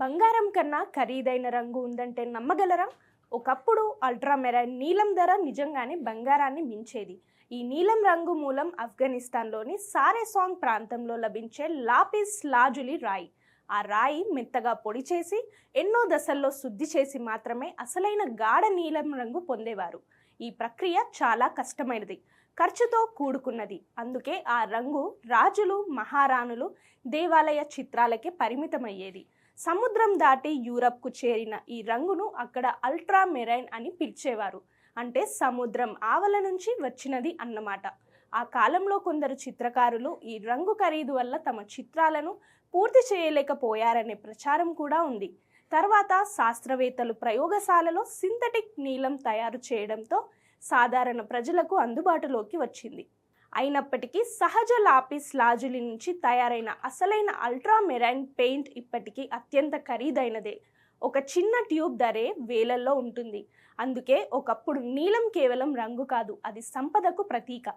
బంగారం కన్నా ఖరీదైన రంగు ఉందంటే నమ్మగలరా? ఒకప్పుడు అల్ట్రామెరైన్ నీలం ధర నిజంగానే బంగారాన్ని మించేది. ఈ నీలం రంగు మూలం ఆఫ్ఘనిస్తాన్లోని సారెసాంగ్ ప్రాంతంలో లభించే లాపిస్ లాజులి రాయి. ఆ రాయి మెత్తగా పొడి చేసి ఎన్నో దశల్లో శుద్ధి చేసి మాత్రమే అసలైన గాఢ నీలం రంగు పొందేవారు. ఈ ప్రక్రియ చాలా కష్టమైనది. ఖర్చుతో కూడుకున్నది. అందుకే ఆ రంగు రాజులు మహారాణులు దేవాలయ చిత్రాలకే పరిమితమయ్యేది. సముద్రం దాటి యూరప్కు చేరిన ఈ రంగును అక్కడ అల్ట్రా మెరైన్ అని పిలిచేవారు. అంటే సముద్రం ఆవల నుంచి వచ్చినది అన్నమాట. ఆ కాలంలో కొందరు చిత్రకారులు ఈ రంగు ఖరీదు వల్ల తమ చిత్రాలను పూర్తి చేయలేకపోయారనే ప్రచారం కూడా ఉంది. తర్వాత శాస్త్రవేత్తలు ప్రయోగశాలలో సింథటిక్ నీలం తయారు చేయడంతో సాధారణ ప్రజలకు అందుబాటులోకి వచ్చింది. అయినప్పటికీ సహజ లాపిస్ లాజులి నుంచి తయారైన అసలైన అల్ట్రా మెరైన్ పెయింట్ ఇప్పటికీ అత్యంత ఖరీదైనదే. ఒక చిన్న ట్యూబ్ ధరే వేలల్లో ఉంటుంది. అందుకే ఒకప్పుడు నీలం కేవలం రంగు కాదు అది సంపదకు ప్రతీక.